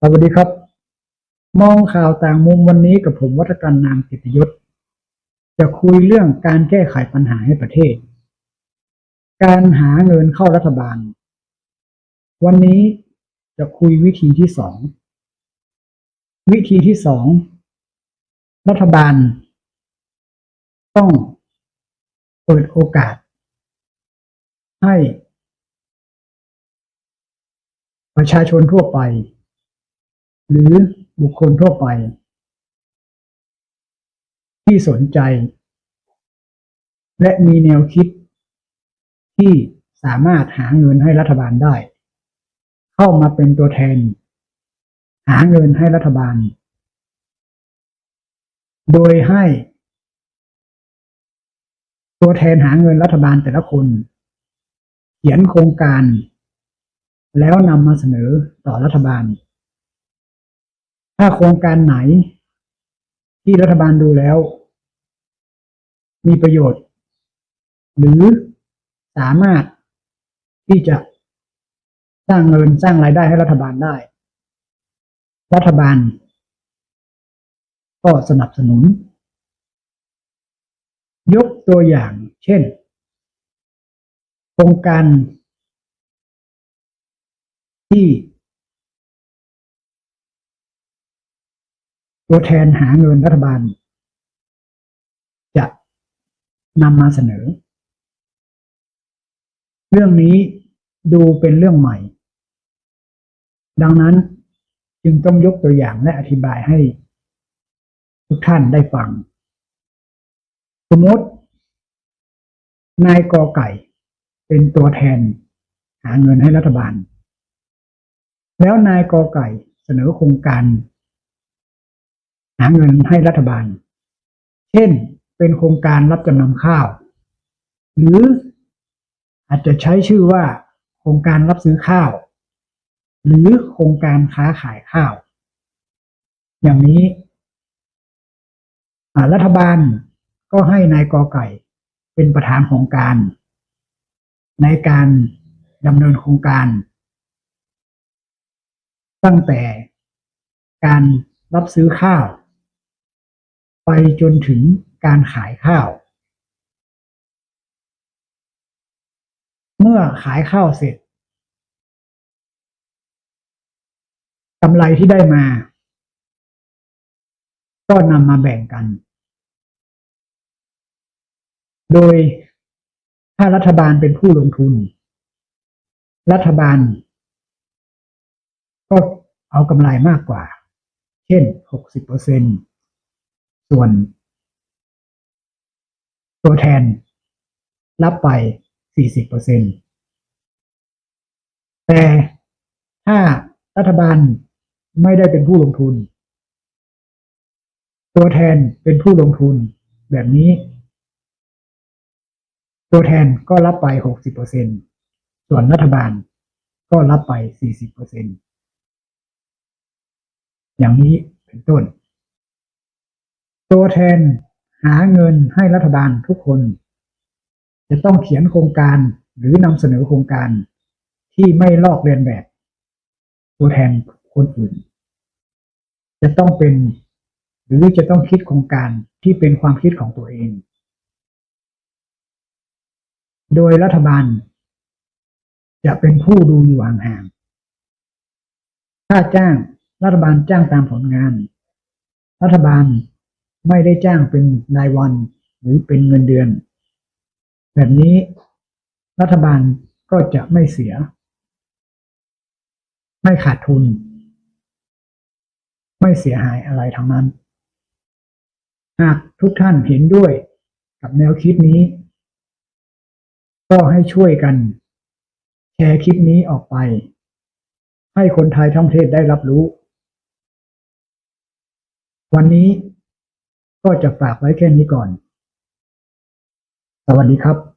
สวัสดีครับ มองข่าวต่างมุมวันนี้กับผมวัฒกันนามกิติยศ จะคุยเรื่องการแก้ไขปัญหาให้ประเทศ การหาเงินเข้ารัฐบาล วันนี้จะคุยวิธีที่สองวิธีที่สองรัฐบาล ต้องเปิดโอกาส ให้ ประชาชนทั่วไป หรือบุคคลทั่วไป ที่สนใจ และมีแนวคิด ที่สามารถหาเงินให้รัฐบาลได้ เข้ามาเป็นตัวแทน หาเงินให้รัฐบาล โดยให้ ตัวแทนหาเงินรัฐบาลแต่ละคน เขียนโครงการ แล้วนำมาเสนอต่อรัฐบาล ถ้าโครงการไหน ที่รัฐบาลดูแล้ว มีประโยชน์ หรือสามารถที่จะสร้างเงินสร้างรายได้ให้รัฐบาลได้ รัฐบาล ก็สนับสนุน ยกตัวอย่างเช่น โครงการที่ ตัวแทนหาเงินรัฐบาล จะนำมาเสนอ เรื่องนี้ดูเป็นเรื่องใหม่ ดังนั้นจึงต้องยกตัวอย่างและอธิบายให้ ทุกท่านได้ฟัง สมมติ นายกอไก่เป็นตัวแทนหาเงินให้รัฐบาล แล้วนายกอไก่เสนอโครงการ หาเงินให้รัฐบาล เช่น เป็นโครงการรับจำนำข้าว หรืออาจจะใช้ชื่อว่า โครงการรับซื้อข้าว หรือโครงการค้าขายข้าว อย่างนี้รัฐบาลก็ให้นายกอไก่เป็นประธานโครงการ ในการดำเนินโครงการ ตั้งแต่การรับซื้อข้าว ไปจนถึงการขายข้าว เมื่อขายข้าวเสร็จกำไรที่ได้มา ก็นำมาแบ่งกัน โดยถ้ารัฐบาลเป็นผู้ลงทุน รัฐบาล ก็เอากำไรมากกว่า เช่น 60เปอร์เซ็นต์ ส่วน ตัวแทน รับไป 40เปอร์เซ็นแต่ถ้ารัฐบาลไม่ได้เป็นผู้ลงทุน ตัวแทนเป็นผู้ลงทุนแบบนี้ ตัวแทนก็รับไปหกสิบเปอร์เซ็นส่วนรัฐบาลก็รับไปสี่สิบเปอร์เซ็นอย่างนี้เป็นต้น ตัวแทนหาเงินให้รัฐบาลทุกคน จะต้องเขียนโครงการหรือนำเสนอโครงการที่ไม่ลอกเลียนแบบ ตัวแทนคนอื่น จะต้องเป็น หรือจะต้องคิดโครงการที่เป็นความคิดของตัวเอง โดยรัฐบาล จะเป็นผู้ดูอยู่ห่างๆถ้าจ้างรัฐบาลจ้างตามผลงาน รัฐบาล ไม่ได้จ้างเป็นรายวันหรือเป็นเงินเดือน แบบนี้รัฐบาลก็จะไม่เสีย ไม่ขาดทุน ไม่เสียหายอะไรทั้งนั้น หากทุกท่านเห็นด้วยกับแนวคิดนี้ ก็ให้ช่วยกัน แชร์คลิปนี้ออกไป ให้คนไทยทั้งประเทศได้รับรู้ วันนี้ ก็จะฝากไว้แค่นี้ก่อน สวัสดีครับ